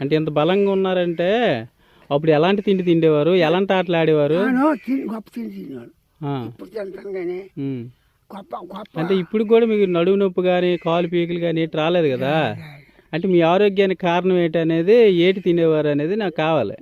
అంటే ఇంత బలంగా ఉన్నారంటే అప్పుడు ఎలాంటి తిండి తిండేవారు? ఎలాంటి ఆటలు ఆడేవారు? గొప్ప తిని తిన్నాను ఆ, ఇప్పుడు తింటాను కానీ ఉమ్. గొప్ప గొప్ప. అంటే ఇప్పుడు కూడా మీకు నడువు నొప్పి కానీ కాలు పీకులు కానీ ఏటి రాలేదు కదా? అంటే మీ ఆరోగ్యానికి కారణం ఏంటి అనేది ఏటి తినేవారు అనేది నాకు కావాలి.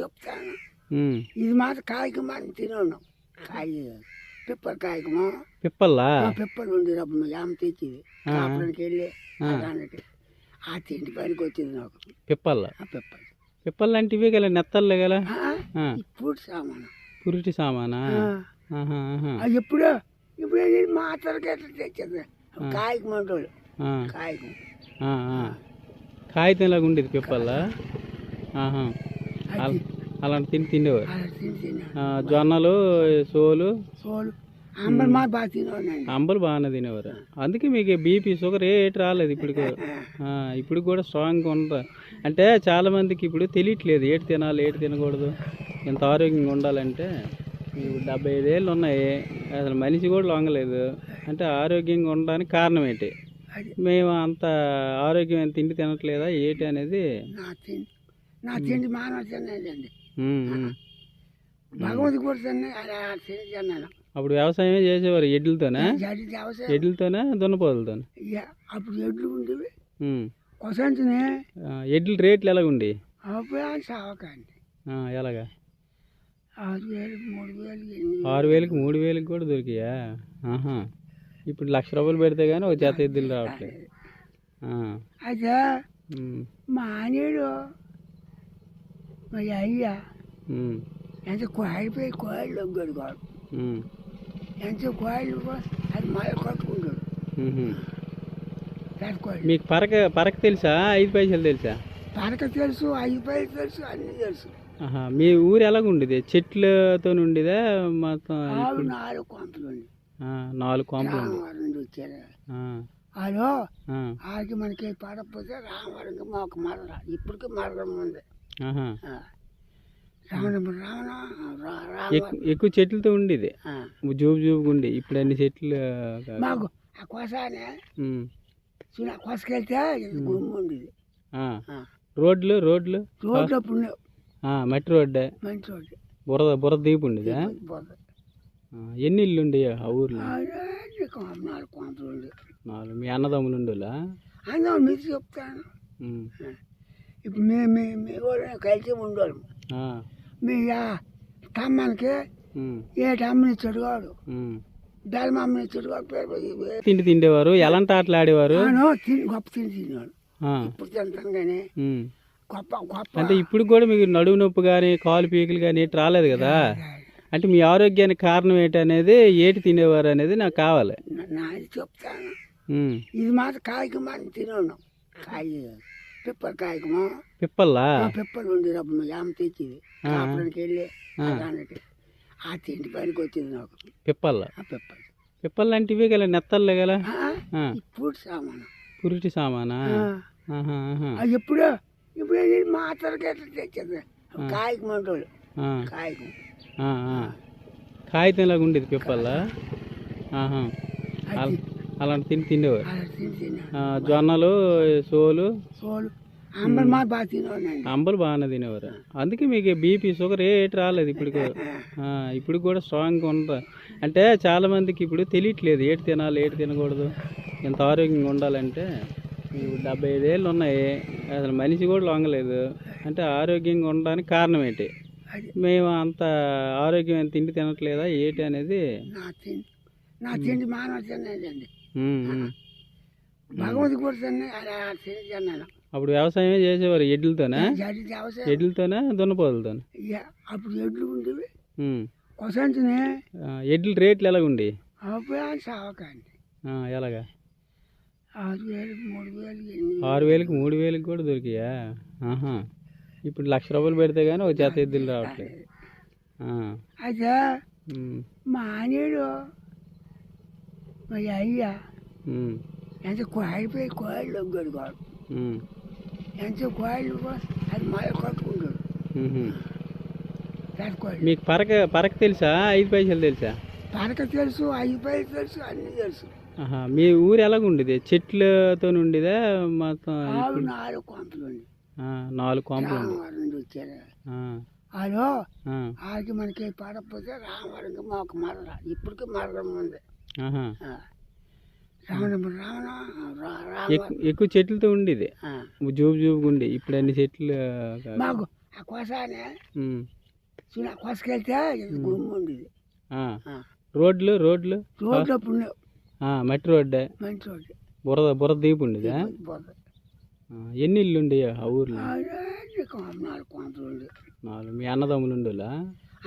చెప్తాను. ఇది మాత్రం కాయకు తినను కాయ పిప్పర్ కాయకము పిప్పల్లా? పిప్పలు ఏమ తెచ్చేది. వెళ్ళి ఆ. తిండి పనికి వచ్చింది నాకు. పిప్పల్ల? పిప్పలు పిప్పల్ అంటే ఇవే గల నెత్తల్లే ఆ, ఇప్పుడు సామాను. పురిటి సామానా? ఎప్పుడు ఇప్పుడు మాత్రకి ఎట్లా తెచ్చేది? కాయకు మంటోళ్ళు. కాయకు. ఆ. కాగితంలాగా ఉండేది పిప్పల్లా? అలాంటి తిండి ఆ, జొన్నలు సోలు? సోలు. అంబలు మా బాగా అంబలు బాగానే తినేవారు. అందుకే మీకు బీపీ షుగర్ ఏటి రాలేదు ఇప్పుడు ఇప్పుడు కూడా స్ట్రాంగ్గా ఉండరు? అంటే చాలా మందికి ఇప్పుడు తెలియట్లేదు ఏటి తినాలి ఏటి తినకూడదు. ఇంత ఆరోగ్యంగా ఉండాలంటే డెబ్బై ఐదేళ్ళు ఉన్నాయి. అసలు మనిషి కూడా లొంగలేదు. అంటే ఆరోగ్యంగా ఉండడానికి కారణం ఏంటి? మేము అంత ఆరోగ్యమైన తిండి తినట్లేదా? ఏంటి అనేది? నా తిండి మానవ. భగవతి కూడా తిన్నాను. అప్పుడు వ్యవసాయమే చేసేవారు ఎడ్లతోనే? ఎడ్లతోనే దున్నపోతులతోనే ఇక అప్పుడు ఎడ్లు ఉండేవి. ఉమ్. కొసంచునే ఆ, ఎడ్ల రేట్లు సావకండి ఆ, ఎలాగా? ఆరు వేలకి మూడు వేలకి కూడా దొరికాయా? ఆహా. ఇప్పుడు లక్ష రూపాయలు పెడితే కానీ ఒక జత ఎద్దులు రావట్లేదు. ఆ, అయితే ఉమ్, మా ఆనేడు మరి అయ్యా ఎంత ఉమ్, ఎంత కోయిలు అది మళ్ళీ కట్టుకుంటాడు మీకు పరక పరక తెలుసా? ఐదు పైసలు తెలుసా? పరక తెలుసు ఐదు పైలు తెలుసు అన్నీ తెలుసు. ఆహా మీ ఊరు ఎలాగుండేది? చెట్లతో ఉండేదా మొత్తం నాలుగు కొంపలు నాలుగు కొంపలు హలో? ఆకి మనకి పడకపోతే రామవరంకి మాకు మరల ఇప్పటికీ మరణం ఉంది. ఎక్కువ చెట్లతో ఉండేది. జూబు జూబుగా ఉండి. ఇప్పుడు అన్ని చెట్లు. మాకు ఆ కోసానే కోసకెళ్తే ఉండేది. రోడ్లు రోడ్లు? రోడ్లు అప్పుడు మట్టి రోడ్డే? మంచి రోడ్డు. బురద బురద దీపు ఉండేదా? ఎన్ని ఇల్లు ఉండే ఆ ఊర్లో? నాలుగు మీ అన్నదమ్ములు ఉండేలా అందులో మీరు చెప్తాను. ఇప్పుడు మేము మీ మీ వాళ్ళు కలిసి ఉండేవాళ్ళం. మీ ఆ తమ్మానికి ఏటి అమ్మని చెడుగాడు బెల్లం అమ్మని చెడుగాడు పేరు పెట్టి- తిండి తిండేవారు? ఎలాంటి ఆటలు ఆడేవారు? గొప్ప తిని తిన్నాడు ఆ, ఇప్పుడు తింటాను కానీ. గొప్ప గొప్ప. అంటే ఇప్పుడు కూడా మీకు నడువు నొప్పి కానీ కాలు పీకులు కానీ ఏటి రాలేదు కదా? అంటే మీ ఆరోగ్యానికి కారణం ఏంటి అనేది ఏటి తినేవారు అనేది నాకు కావాలి. చెప్తాను. ఇది మాత్రం కాయకు మనం తినను. కాయ. పిప్పర్ కాయకము పిప్పల్లా పిప్పలు ఉండేది అప్పుడు ఏమ తెచ్చేది. కాపురానికి వెళ్ళి ఆ. తిండి పనికి వచ్చింది నాకు. పిప్పల్ల? ఆ పిప్పలు. పిప్పల్ అంటే ఇవే గల నెత్తల్లే గల ఇప్పుడు సామాను. పురిటి సామానా. అది ఎప్పుడు ఇప్పుడు మాత్రకి ఎట్లా తెచ్చేది కాయకు మంటోళ్ళు. ఆ, కాయకు. కాగితంలాగా ఉండేది పిప్పల్లా? ఆహా. అలాంటి తిండి తిండేవారు అలా తిని తిన్నాను ఆ, జొన్నలు సోలు. సోలు. అంబలు బాగానే తినేవారు. అందుకే మీకు బీపీ షుగర్ ఏటి రాలేదు ఇప్పుడు ఇప్పుడు కూడా స్ట్రాంగ్గా ఉండరు. అంటే చాలా మందికి ఇప్పుడు తెలియట్లేదు ఏటి తినాలి ఏటి తినకూడదు. ఇంత ఆరోగ్యంగా ఉండాలంటే ఇప్పుడు డెబ్బై ఐదేళ్ళు ఉన్నాయి. అసలు మనిషి కూడా లొంగలేదు. అంటే ఆరోగ్యంగా ఉండడానికి కారణం ఏంటి? మేము అంత ఆరోగ్యమైన తిండి తినట్లేదా? ఏంటి అనేది నా తిండి. మానవ తిన్నాడండి కూడా తిన్నాను. అప్పుడు వ్యవసాయమే చేసేవారు ఎడ్లతోనే? ఎడ్లతోనే దున్నపోతులతోనే ఇక అప్పుడు ఎడ్లు ఉండేవి. కొసంచునే ఎడ్ల రేట్లు ఎలాగుండి అప్పుడు సావకండి ఎలాగా? ఆరు వేలకి మూడు వేలకి కూడా దొరికాయా? ఆహా. ఇప్పుడు లక్ష రూపాయలు పెడితే కానీ ఒక జత ఎద్దులు రావట్లేదు. అయితే మా ఆనేడు అయ్యా ఎంత కోయిపోయి కోయిలు ఒగ్గడు కాదు ఎంత కోయిలు అది మళ్ళీ కట్టుకుంటాడు మీకు పరక పరక తెలుసా? ఐదు పైసలు తెలుసా? పరక తెలుసు ఐదు పైలు తెలుసు అన్నీ తెలుసు. మీ ఊరు ఎలాగుండేది? చెట్లతో ఉండేదా? మొత్తం నాలుగు కొంపలు నాలుగు కొంపలు ఆ, ఆడికి మనకి పడకపోతే రామవరంకి మాకు మరల ఇప్పటికీ మరణం ఉంది. ఎక్కువ చెట్లతో ఉండేది. జూబు జూబుగా ఉండే. ఇప్పుడు అన్ని చెట్లు మాకు ఆ కోసానే ఉమ్, చూడ కోసకెళ్తే ఉండేది. రోడ్లు రోడ్లు? రోడ్లు మట్టి రోడ్డే? రోడ్డు. బురద బురద దీపు ఉండేదా? ఎన్ని ఇల్లు ఉండే ఆ ఊర్లో? నాలుగు మీ అన్నదమ్ములు ఉండేలా?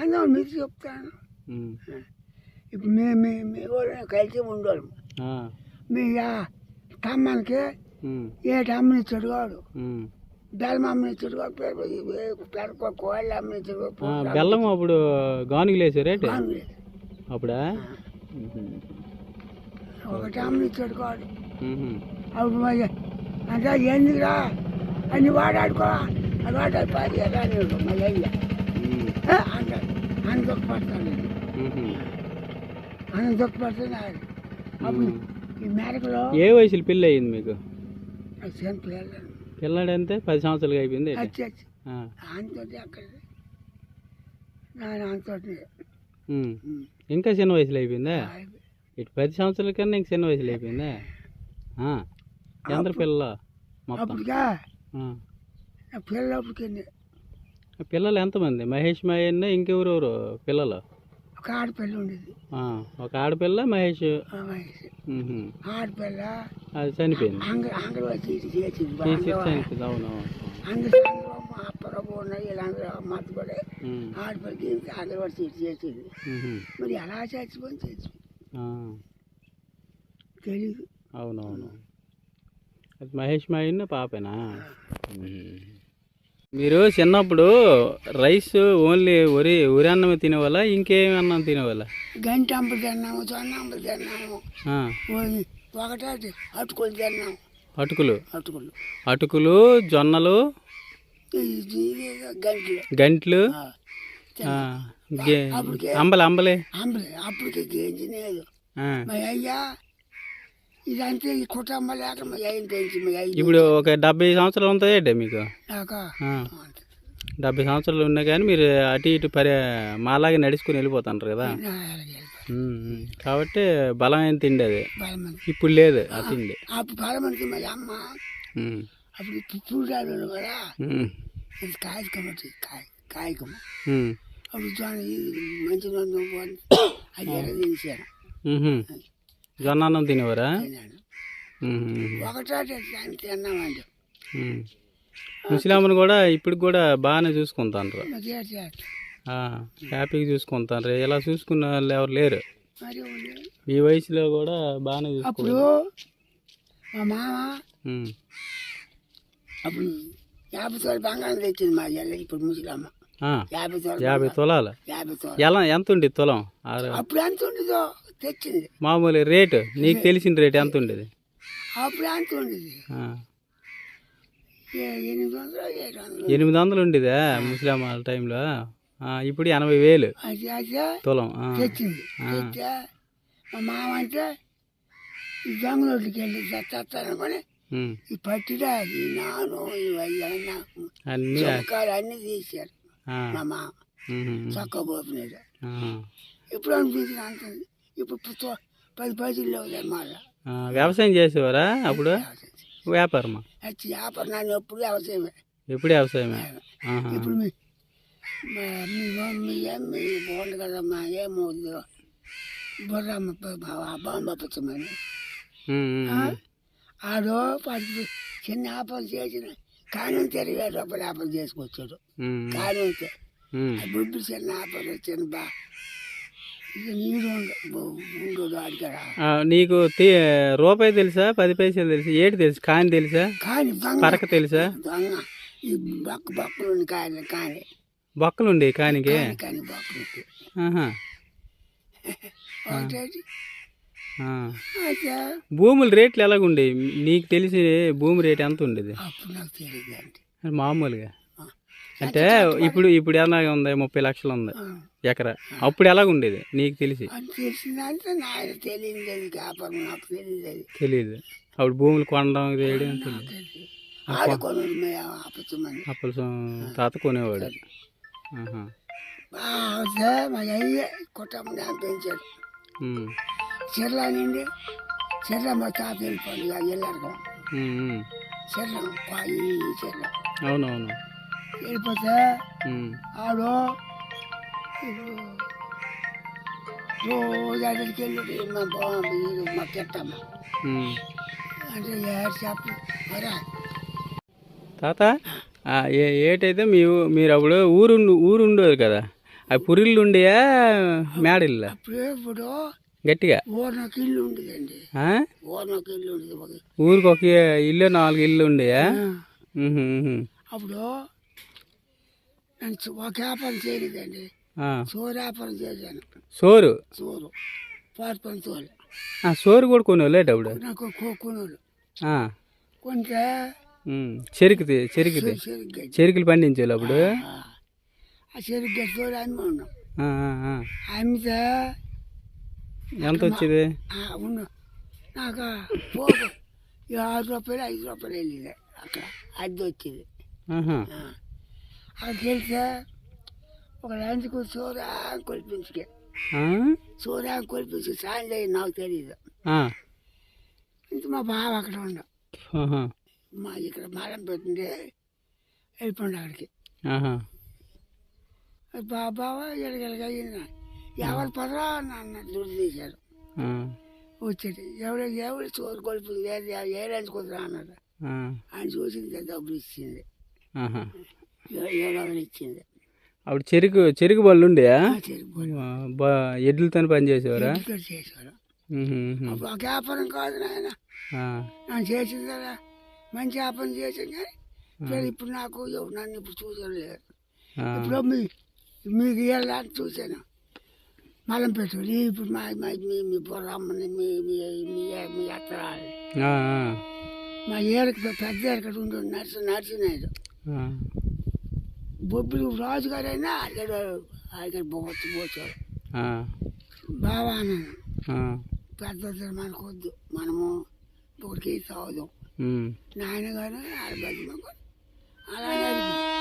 అందరూ మీరు చెప్తాను. ఇప్పుడు మేము కలిసి ఉండేవాళ్ళం. ఆ, మీ ఉమ్, ఏటి అమ్మనిచ్చాడు వాడు ఉమ్. బెల్లం అమ్మనిచ్చాడు పెరక కోళ్ళు అమ్మనిచ్చాడు బెల్లం అప్పుడు గానుగులు వేసారేటి అప్పుడా ఒకటి అమ్మనిచ్చాడు ఉహు. అప్పుడు అంటే ఎందుకురా అన్ని వాడాడుకో అది వాడాడు పది ఎలా మళ్ళీ అంటాడు అని ఉహు. అని దొక్కపడుతుంది ఆడు అప్పుడు ఈ మేరకలో ఏ వయసులో పెళ్ళి అయింది మీకు? పిల్లాడు అంతే? పది సంవత్సరాలుగా అయిపోయింది. ఇంకా చిన్న వయసులో అయిపోయిందా? అయిపోయి. ఇటు పది సంవత్సరాల కన్నా ఇంక చిన్న వయసులో అయిపోయిందా? ఎంత పిల్ల మొత్తం? పిల్లలు ఎంతమంది? మహేష్ మాయన్న ఇంకెవరెవరు పిల్లలు? ఒక ఆడపిల్ల ఉండేది. ఒక ఆడపిల్ల మహేష్. ఉహు. ఆడపిల్ల అది చనిపోయింది. అంగ అంగడి వచ్చి చేసింది. తీసి చనిపోయింది అవును అందరూ అప్పరపు ఉన్నాయి వీళ్ళందరూ మతపడే ఉమ్, ఆడపిల్లకి అందరూ వచ్చి చేసింది. మరి ఎలా చచ్చిపోయింది చచ్చిపోయింది ఆ, తెలీదు. అవునవును అది మహేష్ మాయన్న పాపేనా. మీరు చిన్నప్పుడు రైస్ ఓన్లీ వరి వరి అన్నం తినేవాళ్ళ? ఇంకేమి అన్నం తినేవాళ్ళ? గంట అంబలు తిన్నాము జొన్న అంబలు తిన్నాము. ఒకటాటి అటుకులు తిన్నాము. అటుకులు? అటుకులు. అటుకులు జొన్నలు? గంటలు. అంబలి అంబలి. అంబలి అప్పటికి అయ్యా ఇదంతా ఈ కుటుంబం లేక ఇప్పుడు ఒక డెబ్బై సంవత్సరాలు ఉంటాయండి మీకు? డెబ్బై సంవత్సరాలు ఉన్నా కానీ మీరు అటు ఇటు పరి మాలాగే నడుచుకుని వెళ్ళిపోతుంటారు కదా. కాబట్టి బలమైన తిండి అది? ఇప్పుడు లేదు ఆ తిండి. అప్పుడు కదా? కాయ అప్పుడు మంచి అది. జొన్న అన్నం తినేవారా ఒకటాటి తిన్నామండి. కూడా ఇప్పుడు కూడా బాగానే? ఆ, హ్యాపీగా చూసుకుంటాండ్రు. ఇలా చూసుకున్న వాళ్ళు ఎవరు లేరు. ఈ వయసులో కూడా బాగానే చూసుకుంటారు మా మామ ఉమ్, అప్పుడు యాభై తోలు బంగారం తెచ్చింది మా ఇప్పుడు ముసలమ్మ. యాభై తోలు యాభై తులాలు? ఎలా ఎంత ఉండేది తులం అప్పుడు ఎంత ఉండేదో తెచ్చింది. మామూలు రేటు నీకు తెలిసిన రేటు ఎంత ఉండేది? అప్పుడు ఎంత ఉండేది? ఎనిమిది వందలు ఉండేదా ముస్లిం వాళ్ళ టైంలో? ఆ, ఇప్పుడు ఎనభై వేలు. తులం తెచ్చింది. తెచ్చే? మా మామ అంటే ఈ దొంగలోటికి వెళ్ళి ఉమ్, ఈ పట్టిడా ఈ నాను చొక్కాలు అన్నీ తీశారు. మా ఉహు, చొక్కా పోపినాడు ఇప్పుడు అనిపించింది అంత? ఇప్పుడు పది పైసలు లేవు మళ్ళా వ్యవసాయం చేసేవారా అప్పుడు? వ్యాపారమా? వ్యాపారం నన్ను ఎప్పుడు వ్యవసాయమే. ఎప్పుడు వ్యవసాయమే. ఇప్పుడు మీ మా- మీ మమ్మీ మీ బాగుంది కదమ్మా ఏమవుద్దు బుర్రమ్మ బాంబ పుచ్చమని. ఆడో పది చిన్న ఆపలు చేసిన కానీ తిరిగి రూపాయలు ఆపలు చేసుకొచ్చాడు. కానీ. బుడ్డు చిన్న ఆపలు చిన్న బా నీకు రూపాయి తెలుసా? పది పైసలు తెలుసా? ఏటి తెలుసు? కాని తెలుసా? పరక తెలుసా? బక్క బక్కలు కాయలు కానీ బొక్కలుండే కానికి భూముల రేట్లు ఎలాగుండే? నీకు తెలిసి భూమి రేట్ ఎంత ఉండేది? మామూలుగా. అంటే ఇప్పుడు ఇప్పుడు ఎలాగ ఉంది ముప్పై లక్షలు ఉంది. ఎకరా. అప్పుడు ఎలాగ ఉండేది నీకు తెలిసి తెలియదు అప్పుడు భూములు కొనడం చేయడం అప్పుల తాత కొనేవాడు. కుటుంబం. చెర్ల నుండి చెర్ల మా తాత వెళ్ళిపోయింది వెళ్ళారు. చెర్ల ఈ చెర్ల అవునవును. వెళ్ళిపోతే. ఆడు రోజు అక్కడికి వెళ్ళి మా బాబు మా పెట్టమ్మ ఉమ్. అంటే ఏడు చెప్పు మరా తాత ఏటైతే మీ మీరు అప్పుడు ఊరు ఊరు ఉండేది కదా. అవి పురిళ్ళు ఉండేయా మేడల్లా అప్పుడే ఇప్పుడు గట్టిగా? ఊరినొక ఇల్లు ఉండేదండి ఆ? ఊరినొక ఇల్లు ఉండేది ఊరికి ఒక ఇల్లు నాలుగు ఇల్లు ఉండేయా ఉహు. అప్పుడు నేను ఒక వ్యాపారం చేయలేదండి. సోరు వ్యాపారం చేశాను. సోరు? సోరు. పాటు పని తోలు సోరు కూడా కొనేవాళ్ళేట అప్పుడు? నాకు కొనుగోలు ఆ, కొంటే. చెరుకుది చెరుకుది. చెరుకులు పండించేవాళ్ళు అప్పుడు? ఆ. చెరుగ్గా తోడు అమ్మి ఉన్నాం. అమ్మితే ఎంత వచ్చేది? నాకు ఈ ఆరు రూపాయలు ఐదు రూపాయలు వెళ్ళింది. అక్కడ అద్దె వచ్చేది. అక్కడికి వెళ్తే ఒక లంచ్కు సోరా కొలిపించుకే? సోరా కొలిపించి సాయం లేదు నాకు తెలియదు. ఇంత మా బావ అక్కడ ఉండ. మా ఇక్కడ మరం పెట్టిండే వెళ్ళిపోండి అక్కడికి. ఆహా. బా బావ ఎడగలగా ఎవరు పదరా నన్ను దుడ్డు తీశారు ఆ. వచ్చేది ఎవరు ఎవరు చోరు కొలుపు ఏ లంచ్ కుదరా అన్నాడు. ఆ. ఆయన చూసింది డబ్బులు ఇచ్చింది. ఆహా. ఏ- ఏడు వందలు ఇచ్చింది. అప్పుడు చెరుకు చెరుకు బళ్ళు ఉండేయా? ఎడ్లతో పని చేసేవారా? ఒక వ్యాపారం కాదు నాయన. నేను చేసింది కదా. మంచి వ్యాపారం చేసాను కానీ ఇప్పుడు నాకు నన్ను ఇప్పుడు చూసలేదు ఆ. ఇప్పుడు మీ మీకు వెళ్ళాలని చూశాను. మలం పెట్టు ఇప్పుడు మా మా- మీ బొర్రమ్మని మీ మీ మీ మీ అత్తరాలు. మా ఏడకి పెద్ద ఏడకటి ఉండు నర్సి నర్సినాయుడు. బొబ్బులు రాజుగారైనా అక్కడ అక్కడ పోవచ్చు ఆ. బావా అన్నాను. పెద్ద మనకు వద్దు మనము ఒకరికి తాగుదాం ఉమ్. నాయన కానీ ఆడబడి అలాగే.